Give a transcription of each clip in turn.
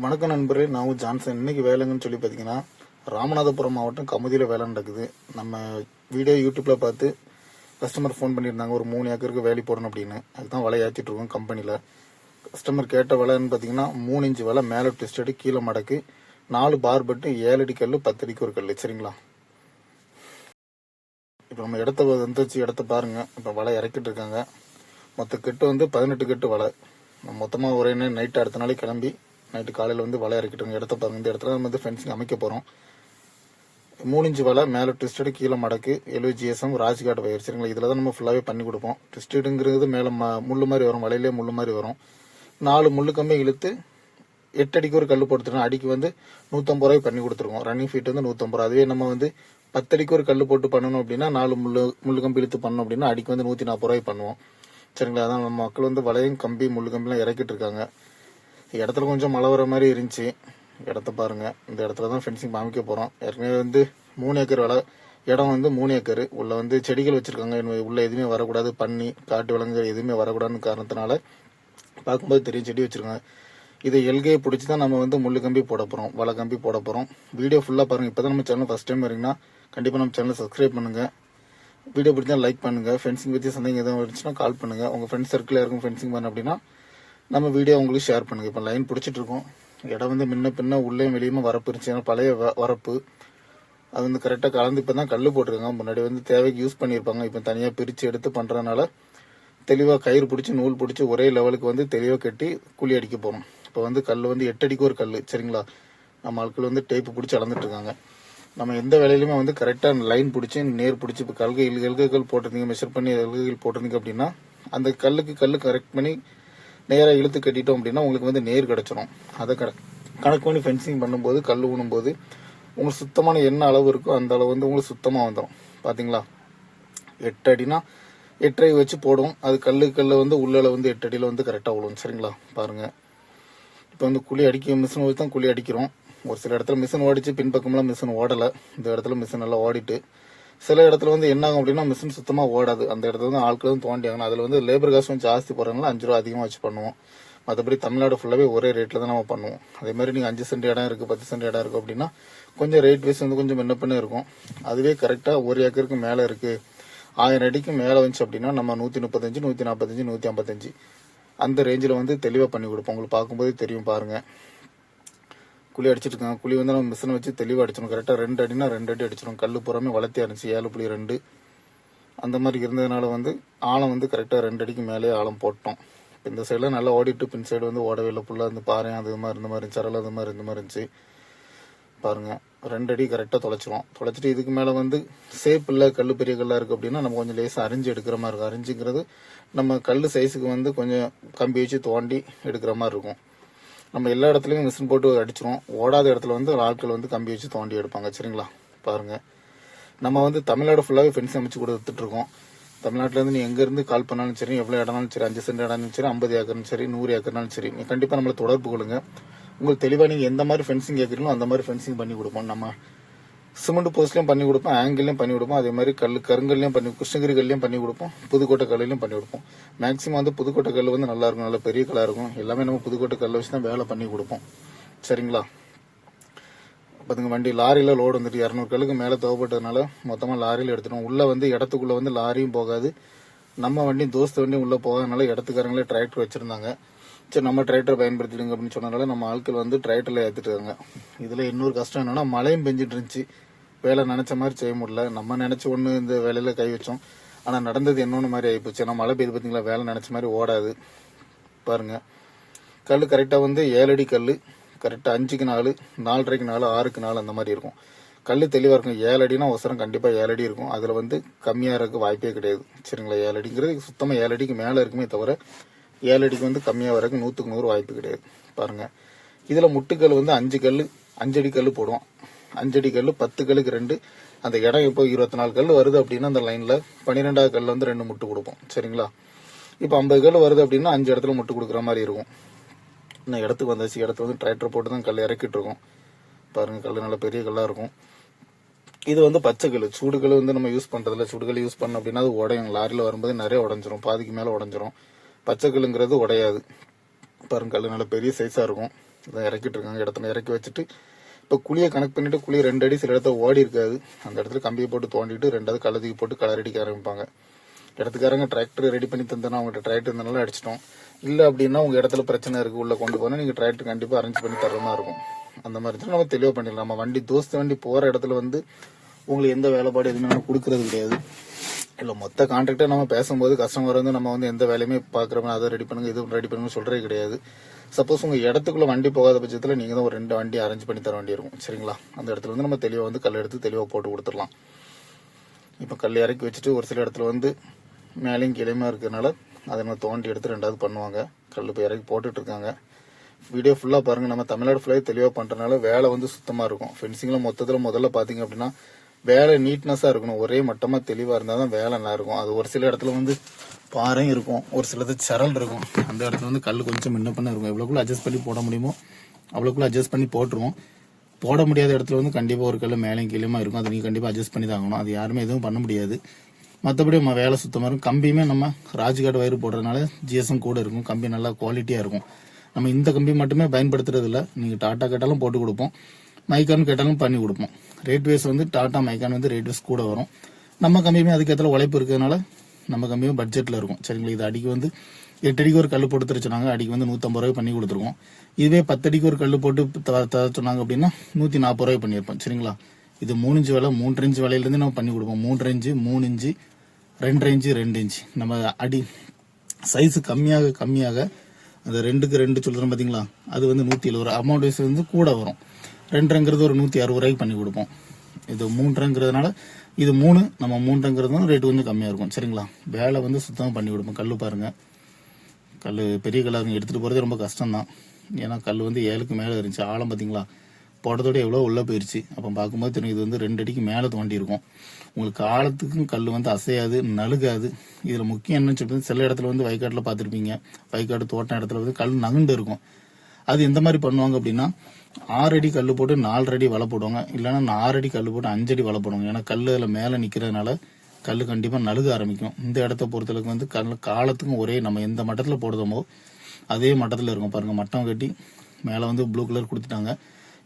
வணக்கம் நண்பரே நான் ஜான்சன். இன்னைக்கு வேலைங்கன்னு சொல்லி பார்த்தீங்கன்னா ராமநாதபுரம் மாவட்டம் கமுதியில் வேலை நடக்குது. நம்ம வீடியோ யூடியூப்ல பார்த்து கஸ்டமர் ஃபோன் பண்ணியிருந்தாங்க. ஒரு மூணு ஏக்கருக்கு வேலை போடணும் அப்படின்னு. அதுதான் வலை ஏற்றிட்டு இருக்கோம் கம்பெனியில் கஸ்டமர் கேட்ட விலைன்னு பார்த்தீங்கன்னா மூணு இன்ச்சு விலை மேலே டெஸ்ட் கீழே மடக்கு நாலு பார் பட்டு ஏழு அடி கல் பத்து அடிக்கு ஒரு கல் சரிங்களா? இப்போ நம்ம இடத்த வந்துச்சு இடத்த பாருங்க. இப்போ வலை இறக்கிட்டு இருக்காங்க. மொத்த கெட்டு வந்து பதினெட்டு கெட்டு வலை. நம்ம மொத்தமாக ஒரே நைட்டு அடுத்த நாளைக்கு கிளம்பி நைட்டு காலையில் வந்து வலை இறக்கிட்டு இடத்த பாருங்க. இந்த இடத்துல நம்ம வந்து ஃபென்சிங் அமைக்க போகிறோம் மூணு இன்ச்சு வலை மேலே ட்விஸ்டடு கீழே மடக்கு எழுபது ராஜ்காட் வயர் சரிங்களா? இதில் தான் நம்ம ஃபுல்லாகவே பண்ணி கொடுப்போம். ட்விஸ்டடுங்கிறது மேலே ம முள் மாதிரி வரும். வலையிலே முள் மாதிரி வரும். நாலு முள்ளு கம்பி இழுத்து எட்டு அடிக்கு ஒரு கல் போட்டுருக்கோம் அடிக்கு வந்து நூற்றம்பது ரூபாய்க்கு பண்ணி கொடுத்துருக்கோம் ரன்னிங் ஃபீட் வந்து நூற்றம்பது ரூபா அதுவே நம்ம வந்து பத்தடிக்கு ஒரு கல் போட்டு பண்ணணும் அப்படின்னா நாலு முள்ளு முள்ளு கம்பி இழுத்து பண்ணணும் அப்படின்னா அடிக்கு வந்து நூற்றி நாற்பது ரூபாய் பண்ணுவோம். சரிங்களா? அதான் நம்ம மக்கள் வந்து வளையும் கம்பி முள்ளு கம்பிலாம் இறக்கிட்டு இருக்காங்க. இடத்துல கொஞ்சம் மழை வர மாதிரி இருந்துச்சு. இடத்த பாருங்க. இந்த இடத்துல தான் ஃபென்சிங் காமிக்க போகிறோம் ஏற்கனவே வந்து மூணு ஏக்கர் வலை இடம் வந்து மூணு ஏக்கர். உள்ள வந்து செடிகள் வச்சுருக்காங்க. உள்ளே எதுவுமே வரக்கூடாது. பண்ணி காட்டு விலங்குகள் எதுவுமே வரக்கூடாதுன்னு காரணத்தினால பார்க்கும்போது தெரியும் செடி வச்சுருக்காங்க. இதை எல்கையை பிடிச்சி தான் நம்ம வந்து முள்ளு கம்பி போட போகிறோம் வலை கம்பி போட போகிறோம் வீடியோ ஃபுல்லாக பாருங்கள் இப்போ தான் நம்ம சேனல் ஃபஸ்ட் டைம் வரீங்கன்னா கண்டிப்பாக நம்ம சேனலை சப்ஸ்கிரைப் பண்ணுங்கள் வீடியோ பிடிச்சா லைக் பண்ணுங்கள் ஃபென்சிங் பற்றி சந்தேகம் எதுவும் இருந்துச்சுன்னா கால் பண்ணுங்கள் உங்கள் ஃப்ரெண்ட்ஸ் சர்க்கிளில் இருக்கும் ஃபென்சிங் பண்ண அப்படின்னா நம்ம வீடியோ உங்களுக்கு ஷேர் பண்ணுங்கள் இப்போ லைன் பிடிச்சிட்டு இருக்கோம் இடம் வந்து முன்ன பின்ன உள்ளே வெளியுமே வரப்பு இருந்துச்சு. ஏன்னா பழைய வ- வரப்பு. அது வந்து கரெக்டாக கலந்து இப்போ தான் கல் போட்டிருக்காங்க. முன்னாடி வந்து தேவைக்கு யூஸ் பண்ணியிருப்பாங்க. இப்போ தனியாக பிரித்து எடுத்து பண்ணுறதுனால தெளிவாக கயிறு பிடிச்சி நூல் பிடிச்சி ஒரே லெவலுக்கு வந்து தெளிவாக கட்டி குழி அடிக்க போகிறோம் இப்போ வந்து கல் வந்து எட்டடிக்கு ஒரு கல் சரிங்களா? நம்ம ஆட்கள் வந்து டேப்பு பிடிச்சி அளந்துட்டு இருக்காங்க. நம்ம எந்த வேலையிலுமே வந்து கரெக்டாக லைன் பிடிச்சி நேர் பிடிச்சி இப்போ கல்கை எல்கைகள் போட்டிருந்தீங்க மெஷர் பண்ணி எல்கைகள் போட்டிருந்தீங்க அப்படின்னா அந்த கல்லுக்கு கல் கரெக்ட் பண்ணி நேராக இழுத்து கட்டிட்டோம் அப்படின்னா உங்களுக்கு வந்து நேர் கிடச்சிரும். அதை கண கணக்கு பண்ணி ஃபென்சிங் பண்ணும்போது கல் ஊனும்போது உங்களுக்கு சுத்தமான என்ன அளவு இருக்கோ அந்த அளவு வந்து உங்களுக்கு சுத்தமாக வந்துடும் பார்த்தீங்களா எட்டு அடினா எட்டரை வச்சு போடும் அது கல் கல் வந்து உள்ளல வந்து எட்டு அடியில் வந்து கரெக்டாக விழுவும் சரிங்களா? பாருங்கள் இப்போ வந்து குழி அடிக்க மிஷின் வச்சு தான் குழி அடிக்கிறோம். ஒரு சில இடத்துல மிஷின் ஓடிச்சு பின்பக்கம்லாம் மிஷின் ஓடலை. இந்த இடத்துல மிஷின் எல்லாம் ஓடிட்டு சில இடத்துல வந்து என்ன ஆகும் அப்படின்னா மிஷின் சுத்தமாக ஓடாது. அந்த இடத்துல வந்து ஆட்கள் வந்து தோண்டியாங்கன்னா அதில் வந்து லேபர் காசு வந்து ஜாஸ்தி போடுறதுனால அஞ்சு ரூபா அதிகமாக வச்சு பண்ணுவோம். மற்றபடி தமிழ்நாடு ஃபுல்லாகவே ஒரே ரேட்டில் தான் நம்ம பண்ணுவோம். அதே மாதிரி நீங்கள் அஞ்சு சென்ட் இடம் இருக்குது பத்து சென்ட் இடம் இருக்குது அப்படின்னா கொஞ்சம் ரேட் வைஸ் வந்து கொஞ்சம் முன்ன இருக்கும். அதுவே கரெக்டாக ஒரு ஏக்கருக்கு மேலே இருக்குது ஆயிரம் அடிக்கு மேலே வந்துச்சு அப்படின்னா நம்ம நூற்றி முப்பத்தஞ்சு நூற்றி நாற்பத்தஞ்சு நூற்றி ஐம்பத்தஞ்சு அந்த ரேஞ்சில் வந்து தெளிவாக பண்ணி கொடுப்போம். உங்களுக்கு பார்க்கும்போது தெரியும் பாருங்கள் குழி அடிச்சிருக்காங்க குழி வந்து நம்ம மிஷினை வச்சு தெளிவாக அடிச்சிடும் கரெக்டாக ரெண்டு அடினா ரெண்டு அடி அடிச்சிடும் கல் புறமே வளர்த்தி இருந்துச்சு ஏழு புள்ளி ரெண்டு. அந்த மாதிரி இருந்ததுனால வந்து ஆழம் வந்து கரெக்டாக ரெண்டு அடிக்கு மேலேயே ஆழம் போட்டோம். இந்த சைடில் நல்லா ஓடிட்டு பின் சைடு வந்து ஓடவே இல்லை. ஃபுல்லாக இருந்து பாறை அது மாதிரி இந்த மாதிரி சரல் அது மாதிரி இந்த மாதிரி இருந்துச்சு. பாருங்க ரெண்டு அடி கரெக்டாக தொலைச்சிரும். தொலைச்சிட்டு இதுக்கு மேலே வந்து சேப் இல்லை கல் பெரிய கல்லாக இருக்குது அப்படின்னா நம்ம கொஞ்சம் லேசாக அரிஞ்சு எடுக்கிற மாதிரி இருக்கும். அரிஞ்சுங்கிறது நம்ம கல் சைஸுக்கு வந்து கொஞ்சம் கம்பி வச்சு தோண்டி எடுக்கிற மாதிரி இருக்கும். நம்ம எல்லா இடத்துலையும் மிஷின் போட்டு அடிச்சிரும். ஓடாத இடத்துல வந்து ஆட்கள் வந்து கம்பி வச்சு தோண்டி எடுப்பாங்க. சரிங்களா? பாருங்க. நம்ம வந்து தமிழ்நாடு ஃபுல்லாகவே ஃபென்ஸ் அமைச்சு கொடுத்துட்டு இருக்கோம். நீ எங்கேருந்து கால் பண்ணாலும் சரி எவ்வளோ இடம்னாலும் சரி அஞ்சு சென்ட் இடம்னாலும் சரி ஐம்பது ஏக்கர்னாலும் சரி நூறு ஏக்கர்னாலும் சரி நீ கண்டிப்பாக நம்மளை தொடர்பு கொள்ளுங்க. உங்களுக்கு தெளிவாக நீங்கள் எந்த மாதிரி ஃபென்சிங் கேட்குறீங்களோ அந்த மாதிரி ஃபென்சிங் பண்ணி கொடுப்போம். நம்ம சிமெண்ட் போஸ்ட்லையும் பண்ணி கொடுப்போம் ஆங்கிள்லையும் பண்ணி கொடுப்போம் அதே மாதிரி கல் கருங்கல்லையும் பண்ணி கிருஷ்ணகிரி கல்லையும் பண்ணி கொடுப்போம் புதுக்கோட்டை கல்லையும் பண்ணி கொடுப்போம். மேக்ஸிமம் வந்து புதுக்கோட்டை கல் வந்து நல்லா இருக்கும் நல்ல பெரிய கல்லாக இருக்கும். எல்லாமே நம்ம புதுக்கோட்டை கல்லை வச்சு தான் வேலை பண்ணி கொடுப்போம். சரிங்களா? பார்த்துங்க வண்டி லாரியில் லோடு வந்துட்டு இரநூறு கல்லுக்கு மேலே தேவைப்பட்டதுனால மொத்தமாக லாரியில் எடுத்துட்டோம். உள்ளே வந்து இடத்துக்குள்ளே வந்து லாரியும் போகாது. நம்ம வண்டி தோஸ்து வண்டி உள்ளே போகாதனால இடத்துக்காரங்களே டிராக்டர் வச்சுருந்தாங்க. சரி நம்ம டிராக்டர் பயன்படுத்திடுங்க அப்படின்னு சொன்னதால நம்ம ஆட்கள் வந்து டிராக்டரில் ஏற்றிட்டாங்க இதில் இன்னொரு கஷ்டம் என்னென்னா மழையும் பெஞ்சிட்டு இருந்துச்சு. வேலை நினச்ச மாதிரி செய்ய முடியல. நம்ம நினச்சி ஒன்று இந்த வேலையில் கை வச்சோம். ஆனால் நடந்தது இன்னொன்று மாதிரி ஆகிப்போச்சு ஏன்னா மழை பெய்யுது பார்த்தீங்களா வேலை நினச்ச மாதிரி ஓடாது. பாருங்க. கல் கரெக்டாக வந்து ஏழடி கல் கரெக்டாக அஞ்சுக்கு நாலு நாலரைக்கு நாலு ஆறுக்கு நாலு அந்த மாதிரி இருக்கும். கல் தெளிவாக இருக்கும். ஏழடினா ஒசரம் கண்டிப்பாக ஏழடி இருக்கும். அதில் வந்து கம்மியாக இருக்க வாய்ப்பே கிடையாது. சரிங்களா? ஏழடிங்கிறது சுத்தமாக ஏழடிக்கு மேலே இருக்குமே தவிர ஏழு அடிக்கு வந்து கம்மியாக வரக்கு நூற்றுக்கு நூறு வாய்ப்பு கிடையாது. பாருங்க. இதில் முட்டுக்கல் வந்து அஞ்சு கல் அஞ்சடி கல் போடுவோம். அஞ்சடி கல் பத்து கல்லுக்கு ரெண்டு. அந்த இடம் இப்போ இருபத்தி நாலு கல் வருது அப்படின்னா அந்த லைனில் பன்னிரெண்டாவது கல் வந்து ரெண்டு முட்டு கொடுப்போம். சரிங்களா? இப்போ ஐம்பது கல் வருது அப்படின்னா அஞ்சு இடத்துல முட்டு கொடுக்குற மாதிரி இருக்கும். இன்னும் இடத்துக்கு வந்தாச்சு. இடத்துல வந்து டிராக்டர் போட்டு தான் கல் இறக்கிட்டு இருக்கோம். பாருங்கள் கல் நல்ல பெரிய கல்லாக இருக்கும். இது வந்து பச்சை கல் சூடுகள் வந்து நம்ம யூஸ் பண்ணுறதில்ல சுடுகல் யூஸ் பண்ணோம் அப்படின்னா அது உடையும். லாரியில் வரும்போது நிறைய உடஞ்சிரும். பாதிக்கு மேலே உடஞ்சிரும். பச்சை கல்லுங்கிறது உடையாது பாருங்கள் நல்ல பெரிய சைஸாக இருக்கும். இதை இறக்கிட்டு இருக்காங்க இடத்துல இறக்கி வச்சுட்டு. இப்போ குழியை கனெக்ட் பண்ணிட்டு குழி ரெண்டு அடி சில இடத்துல ஓடி இருக்காது. அந்த இடத்துல கம்பியை போட்டு தோண்டிட்டு ரெண்டாவது கழுதுக்கு போட்டு கலரடிக்க அடிக்க ஆரம்பிப்பாங்க. இடத்துக்காரங்க டிராக்டர் ரெடி பண்ணி தந்தனா அவங்ககிட்ட டிராக்டர் இருந்தனால அடிச்சிட்டோம். இல்லை அப்படின்னா உங்கள் இடத்துல பிரச்சனை இருக்குது உள்ளே கொண்டு போனால் நீங்கள் டிராக்டர் கண்டிப்பாக அரேஞ்ச் பண்ணி தர மாதிரி இருக்கும். அந்த மாதிரி இருந்துச்சுன்னா நம்ம தெளிவாக பண்ணிடலாம். நம்ம வண்டி தோஸ்து வண்டி போகிற இடத்துல வந்து உங்களுக்கு எந்த வேலைப்பாடு எதுவுமே கொடுக்கறது கிடையாது. இல்லை மொத்த கான்ட்ராக்டாக நம்ம பேசும்போது கஸ்டமர் வந்து நம்ம வந்து எந்த வேலையுமே பார்க்குறோம் அதை ரெடி பண்ணுங்க இது ரெடி பண்ணுங்க சொல்கிறே கிடையாது. சப்போஸ் உங்கள் இடத்துக்குள்ளே வண்டி போகாத பட்சத்தில் நீங்கள் தான் ஒரு ரெண்டு வண்டி அரேஞ்ச் பண்ணி தர வேண்டியிருக்கும் சரிங்களா? அந்த இடத்துல வந்து நம்ம தெளிவாக வந்து கல் எடுத்து தெளிவாக போட்டு கொடுத்துடலாம். இப்போ கல் இறக்கி வச்சுட்டு ஒரு சில இடத்துல வந்து மேலேயும் கீழேயுமா இருக்கிறதுனால அதை நம்ம தோண்டி எடுத்து ரெண்டாவது பண்ணுவாங்க. கல் இப்போ இறக்கி போட்டுட்டு இருக்காங்க. வீடியோ ஃபுல்லாக பாருங்கள் நம்ம தமிழ்நாடு ஃபுல்லாக தெளிவாக பண்ணுறதுனால வேலை வந்து சுத்தமாக இருக்கும். ஃபென்சிங்கில் மொத்தத்தில் முதல்ல பார்த்தீங்க அப்படின்னா வேலை நீட்னஸாக இருக்கணும். ஒரே மட்டமாக தெளிவாக இருந்தால் தான் வேலை நல்லா இருக்கும் அது ஒரு சில இடத்துல வந்து பாறையும் இருக்கும். ஒரு சிலது சரல் இருக்கும். அந்த இடத்துல வந்து கல் கொஞ்சம் முன்ன பண்ண இருக்கும். எவ்வளோக்குள்ள அட்ஜஸ்ட் பண்ணி போட முடியுமோ அவ்வளோக்குள்ள அட்ஜஸ்ட் பண்ணி போட்டுருவோம். போட முடியாத இடத்துல வந்து கண்டிப்பாக ஒரு கல் மேலேயும் கீழேயுமா இருக்கும். அதை நீங்கள் கண்டிப்பாக அட்ஜஸ்ட் பண்ணி தான் ஆகணும். அது யாருமே எதுவும் பண்ண முடியாது. மற்றபடி நம்ம வேலை சுத்தமாக இருக்கும். கம்பியுமே நம்ம ராஜ்காட் வயிறு போடுறதுனால ஜிஎஸ்எம் கூட இருக்கும். கம்பி நல்லா குவாலிட்டியாக இருக்கும். நம்ம இந்த கம்பி மட்டுமே பயன்படுத்துறது இல்லை நீங்கள் டாட்டா கேட்டாலும் போட்டு கொடுப்போம். மைக்கான் கேட்டாலும் பண்ணி கொடுப்போம். ரேட் வேஸ் வந்து டாட்டா மைக்கான் வந்து ரேட் வேஸ் கூட வரும். நம்ம கம்பியுமே அதுக்கேற்ற உழைப்பு இருக்கிறதுனால நம்ம கம்பியும் பட்ஜெட்டில் இருக்கும். சரிங்களா? இது அடிக்கு வந்து எட்டு அடிக்கு ஒரு கல் போட்டு தர சொன்னாங்க. அடிக்கு வந்து நூற்றம்பது ரூபாய் பண்ணி கொடுத்துருக்கோம். இதுவே பத்து அடிக்கு ஒரு கல் போட்டு த- தர சொன்னாங்க அப்படின்னா நூற்றி நாற்பது ரூபாய் பண்ணியிருப்போம். சரிங்களா? இது மூணு இன்ச்சு வேலை மூன்று இன்ச்சு வேலையிலேருந்து நம்ம பண்ணி கொடுப்போம். மூன்று இன்ச்சு மூணு இன்ச்சு ரெண்டரை இன்ச்சு ரெண்டு இன்ச்சு. நம்ம அடி சைஸ் கம்மியாக கம்மியாக அந்த ரெண்டுக்கு ரெண்டு சொல்கிறோம் பார்த்தீங்களா அது வந்து நூற்றி எழுபது ரூபா. அமௌண்ட் வைஸ் வந்து கூட வரும். ரெண்டுங்கிறது ஒரு நூற்றி அறுபது ரூபாய்க்கு பண்ணி கொடுப்போம். இது மூன்றுங்கிறதுனால இது மூணு நம்ம மூன்றுங்கிறதும் ரேட்டு கொஞ்சம் கம்மியாக இருக்கும். சரிங்களா? வேலை வந்து சுத்தமாக பண்ணி கொடுப்போம். கல் பாருங்கள் கல் பெரிய கல்லாக எடுத்துகிட்டு போகிறதே ரொம்ப கஷ்டம்தான். ஏன்னா கல் வந்து ஏழுக்கு மேலே இருந்துச்சு. ஆழம் பார்த்தீங்களா போட்டதோட எவ்வளோ உள்ளே போயிருச்சு. அப்போ பார்க்கும்போது தெரியும் இது வந்து ரெண்டு அடிக்கு மேலே தோண்டி இருக்கும். உங்களுக்கு ஆழத்துக்கும் கல் வந்து அசையாது நழுகாது. இதில் முக்கியம் என்னன்னு சொல்லிட்டு சில இடத்துல வந்து வயக்காட்டில் பார்த்துருப்பீங்க. வயக்காடு தோட்டம் இடத்துல வந்து கல் நகுண்டு இருக்கும். அது எந்த மாதிரி பண்ணுவாங்க அப்படின்னா ஆறு அடி கல் போட்டு நாலரை அடி வலை போடுவாங்க. இல்லைன்னா நான் அடி கல் போட்டு அஞ்சு அடி வலை போடுவாங்க. ஏன்னா கல் அதில் மேலே நிற்கிறதுனால கல் கண்டிப்பாக நழுக ஆரம்பிக்கும். இந்த இடத்த பொறுத்தளவுக்கு வந்து கல் காலத்துக்கும் ஒரே நம்ம எந்த மட்டத்தில் போடுதோமோ அதே மட்டத்தில் இருக்கும். பாருங்கள் மட்டம் கட்டி மேலே வந்து ப்ளூ கலர் கொடுத்துட்டாங்க.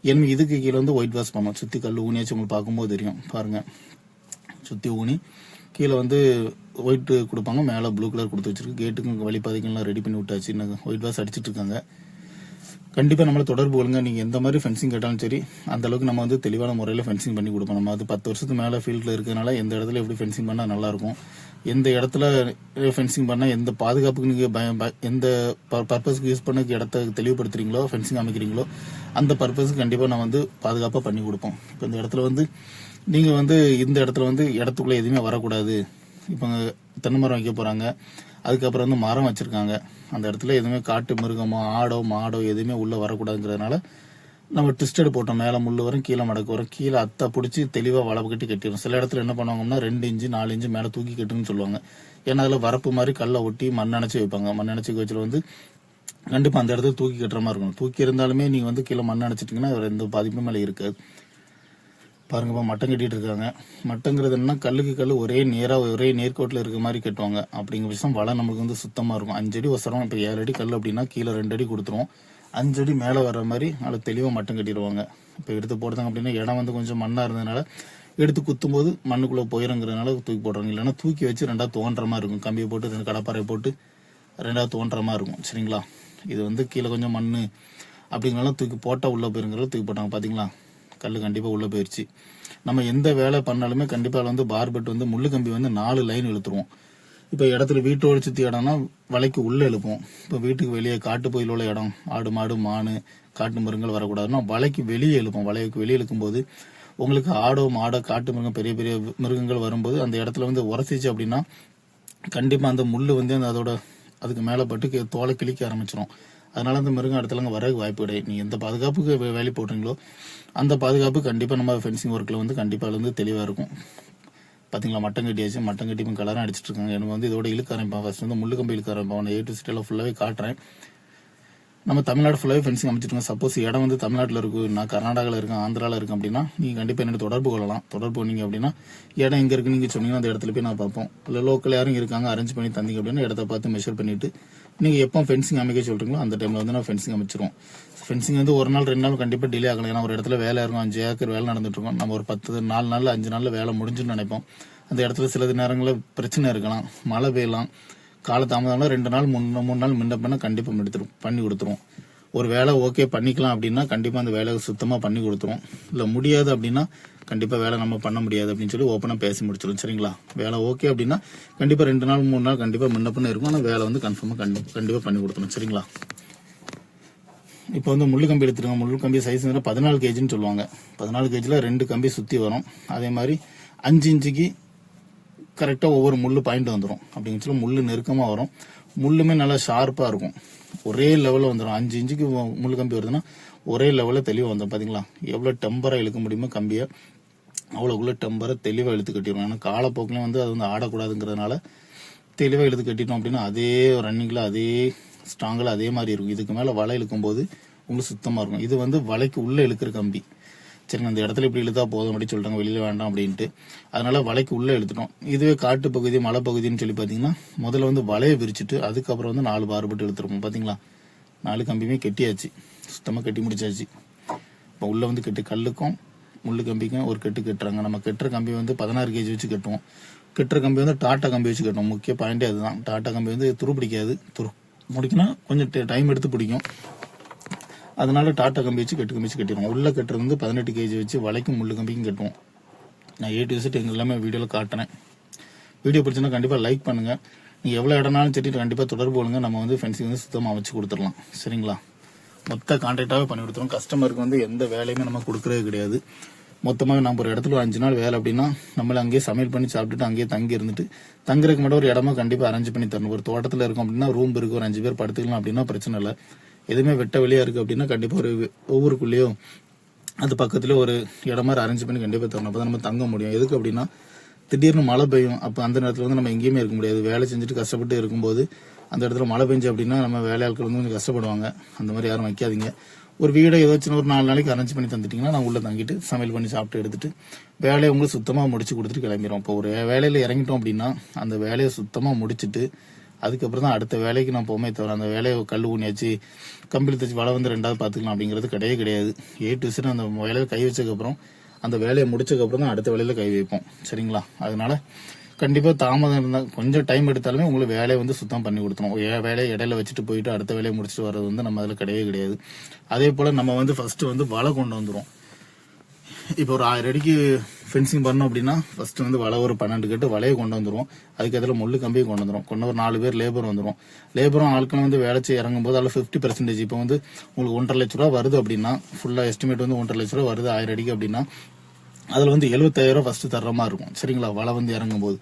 எனக்கு இதுக்கு கீழே வந்து ஒயிட் வாஷ் பண்ணோம் சுற்றி கல் ஊனியாச்சு உங்களுக்கு பார்க்கும்போது தெரியும். பாருங்கள் சுற்றி ஊனி. கீழே வந்து ஒயிட் கொடுப்பாங்க. மேலே ப்ளூ கலர் கொடுத்து வச்சிருக்கு. கேட்டுக்கும் வழிபாதைகள்லாம் ரெடி பண்ணி விட்டாச்சு. இன்னும் ஒயிட் வாஷ் அடிச்சிட்டு இருக்காங்க. கண்டிப்பாக நம்மளை தொடர்பு கொள்ளுங்க. நீங்கள் எந்த மாதிரி ஃபென்சிங் கேட்டாலும் சரி அந்த அளவுக்கு நம்ம வந்து தெளிவான முறையில் ஃபென்சிங் பண்ணி கொடுப்போம் நம்ம அது பத்து வருஷத்துக்கு மேலே ஃபீல்டில் இருக்கிறதுனால எந்த இடத்துல எப்படி ஃபென்சிங் பண்ணால் நல்லாயிருக்கும் எந்த இடத்துல ஃபென்சிங் பண்ணால் எந்த பாதுகாப்புக்கு நீங்கள் பய எந்த பர்பஸ்க்கு யூஸ் பண்ண இடத்த தெளிவுபடுத்துறீங்களோ ஃபென்சிங் அமைக்கிறீங்களோ அந்த பர்பஸ்க்கு கண்டிப்பாக நான் வந்து பாதுகாப்பாக பண்ணி கொடுப்போம். இப்போ இந்த இடத்துல வந்து நீங்கள் வந்து இந்த இடத்துல வந்து இடத்துக்குள்ளே எதுவுமே வரக்கூடாது. இப்போ தென்னை மரம் வைக்க போகிறாங்க அதுக்கப்புறம் வந்து மரம் வச்சுருக்காங்க. அந்த இடத்துல எதுவுமே காட்டு மிருகமோ ஆடோ மாடோ எதுவுமே உள்ளே வரக்கூடாதுங்கிறதுனால நம்ம ட்விஸ்டட் போட்டோம் மேலே முள் வரும் கீழே மடக்கு வரும். கீழே அத்தை பிடிச்சி தெளிவாக வளவு கட்டி கட்டிடும் சில இடத்துல என்ன பண்ணுவாங்கன்னா ரெண்டு இன்ச்சு நாலு இன்ச்சு மேலே தூக்கி கட்டுன்னு சொல்லுவாங்க. ஏன்னா அதில் வரப்பு மாதிரி கல்லை ஒட்டி மண் அணைச்சி வைப்பாங்க. மண் அணைச்சி வச்சுல வந்து கண்டிப்பாக அந்த இடத்துல தூக்கி கட்டுற மாதிரி இருக்கும் தூக்கி இருந்தாலுமே நீங்கள் வந்து கீழே மண் அணைச்சிட்டிங்கன்னா வேறு எந்த பாதிப்பும் மேலே இருக்காது. பாருங்கப்பா மட்டம் கட்டிகிட்டு இருக்காங்க. மட்டங்கிறது என்ன கல்லுக்கு கல் ஒரே நேராக ஒரே நேர்கோட்டில் இருக்க மாதிரி கட்டுவாங்க. அப்படிங்கிற விஷயம் வலை நமக்கு வந்து சுத்தமாக இருக்கும். அஞ்சு அடி ஒசரம் இப்போ ஏழு அடி கல் அப்படின்னா கீழே ரெண்டு அடி கொடுத்துருவோம் அஞ்சடி மேலே வர்ற மாதிரி நல்லா தெளிவாக மட்டம் கட்டிடுவாங்க. இப்போ எடுத்து போடுறாங்க அப்படின்னா இடம் வந்து கொஞ்சம் மண்ணாக இருந்ததுனால எடுத்து குத்தும்போது மண்ணுக்குள்ளே போயிருங்கிறதுனால தூக்கி போடுறாங்க. இல்லைன்னா தூக்கி வச்சு ரெண்டாவது தோன்ற மாதிரி இருக்கும். கம்பியை போட்டு ரெண்டு கடப்பாறை போட்டு ரெண்டாவது தோன்ற மாதிரி இருக்கும். சரிங்களா? இது வந்து கீழே கொஞ்சம் மண் அப்படிங்கிறனால தூக்கி போட்டால் உள்ளே போயிருங்கிறத தூக்கி போட்டாங்க. பார்த்தீங்களா கல் கண்டிப்பாக உள்ளே போயிடுச்சு நம்ம எந்த வேலை பண்ணாலுமே கண்டிப்பாக வந்து பார்பெட் வந்து முள்ளு கம்பி வந்து நாலு லைன் இழுத்துருவோம். இப்போ இடத்துல வீட்டோட சுற்றி இடம்னா வலைக்கு உள்ளே எழுப்போம் இப்போ வீட்டுக்கு வெளியே காட்டு பகுதியில் உள்ள இடம் ஆடு மாடு மானு காட்டு மிருகங்கள் வரக்கூடாதுன்னா வலைக்கு வெளியே எழுப்போம் வலைக்கு வெளியே இழுக்கும்போது உங்களுக்கு ஆடோ மாடோ காட்டு மிருகம் பெரிய பெரிய மிருகங்கள் வரும்போது அந்த இடத்துல வந்து உரசிச்சு அப்படின்னா கண்டிப்பாக அந்த முள் வந்து அந்த அதோட அதுக்கு மேலே பட்டு தோலை கிழிக்க ஆரம்பிச்சிடும் அதனால அந்த மிருகம் இடத்துலங்க வரக்கு வாய்ப்பு கிடையாது. நீங்கள் எந்த பாதுகாப்புக்கு வே- வேலி போடுறீங்களோ அந்த பாதுகாப்பு கண்டிப்பாக நம்ம ஃபென்சிங் ஒர்க்கில் வந்து கண்டிப்பாக வந்து தெளிவாக இருக்கும். பார்த்தீங்களா மட்டம் கட்டியாச்சு மட்டம் கட்டி இப்போ கலராக அடிச்சிட்டு இருக்காங்க. எனக்கு வந்து இதோட இழுக்க ஆரம்பிப்பான் ஃபர்ஸ்ட் வந்து முள்ளு கம்பி இழுக்க ஆரம்பிப்பான் ஏ டு சிட்டியில் ஃபுல்லாகவே காட்டுறேன். நம்ம தமிழ்நாடு ஃபுல்லாகவே ஃபென்சிங் அமைச்சிருக்கோம் சப்போஸ் இடம் வந்து தமிழ்நாட்டில் இருக்கு. நான் கர்நாடகாவில் இருக்கேன் ஆந்திராவில் இருக்கேன் அப்படின்னா நீங்கள் கண்டிப்பாக என்னோட தொடர்பு கொள்ளலாம். தொடர்பு பண்ணீங்க அப்படின்னா இடம் எங்கே இருக்குன்னு நீங்கள் சொன்னீங்கன்னா அந்த இடத்துல போய் நான் பார்ப்போம். இல்லை லோக்கல் யாரும் இருக்காங்க அரேஞ்ச் பண்ணி தந்தீங்க அப்படின்னா இடத்த பார்த்து மெஷர் பண்ணிட்டு நீங்கள் எப்போ ஃபென்சிங் அமைக்க சொல்கிறீங்களோ அந்த டைமில் வந்து நான் ஃபென்சிங் அமைச்சிருவோம். ஃபென்சிங் வந்து ஒரு நாள் ரெண்டு நாள் கண்டிப்பாக டிலே ஆகலாம் ஏன்னா ஒரு இடத்துல வேலை இருக்கும் அஞ்சு ஏக்கர் வேலை நடந்துட்டுருக்கோம் நம்ம ஒரு பத்து நாலு நாள் அஞ்சு நாளில் வேலை முடிஞ்சுன்னு நினைப்போம். அந்த இடத்துல சில நேரங்களில் பிரச்சனை இருக்கலாம். மழை பெய்யலாம். கால தாமதம்லாம் ரெண்டு நாள் மூணு மூணு நாள் முன்ன பண்ணால் கண்டிப்பாக எடுத்துரும் பண்ணி கொடுத்துருவோம். ஒரு வேலை ஓகே பண்ணிக்கலாம் அப்படின்னா கண்டிப்பாக அந்த வேலை சுத்தமாக பண்ணி கொடுத்துருவோம் இல்லை முடியாது அப்படின்னா கண்டிப்பாக வேலை நம்ம பண்ண முடியாது அப்படின்னு சொல்லி ஓப்பனாக பேசி முடிச்சிடும் சரிங்களா? வேலை ஓகே அப்படின்னா கண்டிப்பாக ரெண்டு நாள் மூணு நாள் கண்டிப்பாக முன்ன பண்ண இருக்கும். ஆனால் வேலை வந்து கன்ஃபார்மாக கண்டி கண்டிப்பாக பண்ணி கொடுத்துரும். சரிங்களா? இப்போ வந்து முள்ளு கம்பி எடுத்துருங்க. முள்ளு கம்பி சைஸ் வந்து பதினாலு கேஜின்னு சொல்லுவாங்க. பதினாலு கேஜியில் ரெண்டு கம்பி சுற்றி வரும். அதே மாதிரி அஞ்சு இன்ச்சுக்கு கரெக்டாக ஒவ்வொரு முள்ளு பாயிண்ட் வந்துடும் அப்படின்னு சொல்லி முள்ளு நெருக்கமாக வரும். முள்ளுமே நல்லா ஷார்ப்பாக இருக்கும். ஒரே லெவலில் வந்துடும் அஞ்சு இன்ச்சுக்கு முள் கம்பி வருதுன்னா ஒரே லெவலில் தெளிவாக வந்துடும் பார்த்தீங்களா எவ்வளோ டெம்பராக இழுக்க முடியுமோ கம்பியை. அவ்வளோக்குள்ள டெம்பரை தெளிவாக இழுத்து கட்டிடும் ஏன்னா காலப்போக்கிலையும் வந்து அது வந்து ஆடக்கூடாதுங்கிறதுனால தெளிவாக இழுத்து கட்டிட்டோம் அப்படின்னா அதே ரன்னிங்கில் அதே ஸ்ட்ராங்கில் அதே மாதிரி இருக்கும். இதுக்கு மேலே வலை இழுக்கும்போது உங்களுக்கு சுத்தமாக இருக்கும். இது வந்து வலைக்கு உள்ளே இழுக்கிற கம்பி. சரிங்க அந்த இடத்துல இப்படி இழுத்தா போதும் அப்படின்னு சொல்லிட்டாங்க வெளியில் வேண்டாம் அப்படின்ட்டு. அதனால வலைக்கு உள்ளே இழுத்துட்டோம். இதுவே காட்டு பகுதி மலை பகுதின்னு சொல்லி பார்த்தீங்கன்னா முதல்ல வந்து வலையை விரிச்சிட்டு அதுக்கப்புறம் வந்து நாலு பாறுபட்டு இழுத்துருப்போம் பார்த்தீங்களா நாலு கம்பியுமே கெட்டியாச்சு. சுத்தமாக கட்டி முடிச்சாச்சு. இப்போ உள்ளே வந்து கெட்டு கல்லுக்கும் முள்ளு கம்பிக்கும் ஒரு கெட்டு கட்டுறாங்க. நம்ம கெட்டுற கம்பி வந்து பதினாறு கேஜி வச்சு கட்டுவோம். கெட்டுற கம்பி வந்து டாட்டா கம்பி வச்சு கட்டுவோம். முக்கிய பாயிண்டே அதுதான். டாட்டா கம்பி வந்து துரு பிடிக்காது. துரு முடிக்கணும் கொஞ்சம் டைம் எடுத்து பிடிக்கும். அதனால டாட்டா கம்பி வச்சு கெட்டு கம்பி வச்சு கட்டிடுவோம். உள்ள கட்டுறது வந்து பதினெட்டு கேஜி வச்சு வலைக்கும் முள்ளு கம்பிக்கும் கட்டுவோம். நான் ஏ டு விசிட் எங்க எல்லாமே வீடியோவில் காட்டினேன் வீடியோ பிடிச்சிருந்தா கண்டிப்பாக லைக் பண்ணுங்கள் நீங்கள் எவ்வளோ இடம்னாலும் சரி கண்டிப்பாக தொடர்பு கொள்ளுங்க. நம்ம வந்து ஃபென்சிங் வந்து சுத்தமாக வச்சு கொடுத்துடலாம். சரிங்களா? மொத்த கான்ட்ராக்டாகவே பண்ணி கொடுத்துருவோம். கஸ்டமருக்கு வந்து எந்த வேலையுமே நம்ம கொடுக்கறதே கிடையாது. மொத்தமாக நம்ம ஒரு இடத்துல ஒரு அஞ்சு நாள் வேலை அப்படின்னா நம்மள அங்கேயே சமையல் பண்ணி சாப்பிட்டுட்டு அங்கேயே தங்கி இருந்துட்டு தங்குறதுக்கு மட்டும் ஒரு இடமா கண்டிப்பாக அரேஞ்ச் பண்ணி தரணும். ஒரு தோட்டத்தில் இருக்கும் அப்படின்னா ரூம் இருக்கு ஒரு அஞ்சு பேர் படுத்துக்கலாம் அப்படின்னா பிரச்சனை இல்லை. எதுவுமே வெட்ட வெளியாக இருக்குது அப்படின்னா கண்டிப்பாக ஒரு ஒவ்வொருக்குள்ளேயும் அது பக்கத்துல ஒரு இடம் மாதிரி அரேஞ்ச் பண்ணி கண்டிப்பாக தரணும். அப்போ நம்ம தங்க முடியும். எதுக்கு அப்படின்னா திடீர்னு மழை பெய்யும். அப்போ அந்த நேரத்தில் வந்து நம்ம எங்கேயுமே இருக்க முடியாது. வேலை செஞ்சுட்டு கஷ்டப்பட்டு இருக்கும்போது அந்த இடத்துல மழை பெஞ்சு அப்படின்னா நம்ம வேலையாட்கள் வந்து கொஞ்சம் கஷ்டப்படுவாங்க. அந்த மாதிரி யாரும் வைக்காதீங்க. ஒரு வீடை ஏதாச்சும் ஒரு நாலு நாளைக்கு அரேஞ்ச் பண்ணி தந்துட்டீங்கன்னா நான் உள்ள தங்கிட்டு சமையல் பண்ணி சாப்பிட்டு எடுத்துட்டு வேலையை உங்களுக்கு சுத்தமாக முடிச்சு கொடுத்துட்டு கிளம்பிடும் இப்போ ஒரு வேலையில் இறங்கிட்டோம் அப்படின்னா அந்த வேலையை சுத்தமாக முடிச்சிட்டு அதுக்கப்புறம் தான் அடுத்த வேலைக்கு நான் போமே தவிர அந்த வேலையை கல் ஊனியாச்சு கம்பியில் தச்சு வலை வந்து ரெண்டாவது பார்த்துக்கலாம் அப்படிங்கிறது கிடையவே கிடையாது. ஏ டு Z அந்த வேலையில் கை வச்சதுக்கப்புறம் அந்த வேலையை முடிச்சதுக்கப்புறம் தான் அடுத்த வேலையில் கை வைப்போம். சரிங்களா? அதனால கண்டிப்பாக தாமதம் இருந்தால் கொஞ்சம் டைம் எடுத்தாலுமே உங்களுக்கு வேலையை வந்து சுத்தம் பண்ணி கொடுத்துரும். வேலையை இடையில வச்சுட்டு போயிட்டு அடுத்த வேலையை முடிச்சுட்டு வர்றது வந்து நம்ம அதில் கிடையவே கிடையாது. அதே போல் நம்ம வந்து ஃபர்ஸ்ட் வந்து வலை கொண்டு வந்துடும் இப்போ ஒரு ஆயிரம் அடிக்கு ஃபென்சிங் பண்ணோம் அப்படின்னா ஃபர்ஸ்ட் வந்து வலை ஒரு பன்னெண்டு கட்டு வலையை கொண்டு வந்துரும் அதுக்கு அதில் முள்ளு கம்பியை கொண்டு வந்துடும் கொண்டு ஒரு நாலு பேர் லேபர் வந்துடும் லேபரும் ஆட்களும் வந்து வேலை செய்ய இறங்கும் போது அதில் ஃபிஃப்டி பர்சன்டேஜ் இப்போ வந்து உங்களுக்கு ஒன்றரை லட்ச ரூபா வருது அப்படின்னா ஃபுல்லாக எஸ்டிமேட் வந்து ஒன்றரை லட்ச ரூபா வருது ஆயிரம் அடிக்கு அப்படின்னா அதில் வந்து எழுபத்தாயிரம் ஃபர்ஸ்ட் தர்ற மாதிரி இருக்கும். சரிங்களா? வலை வந்து இறங்கும் போது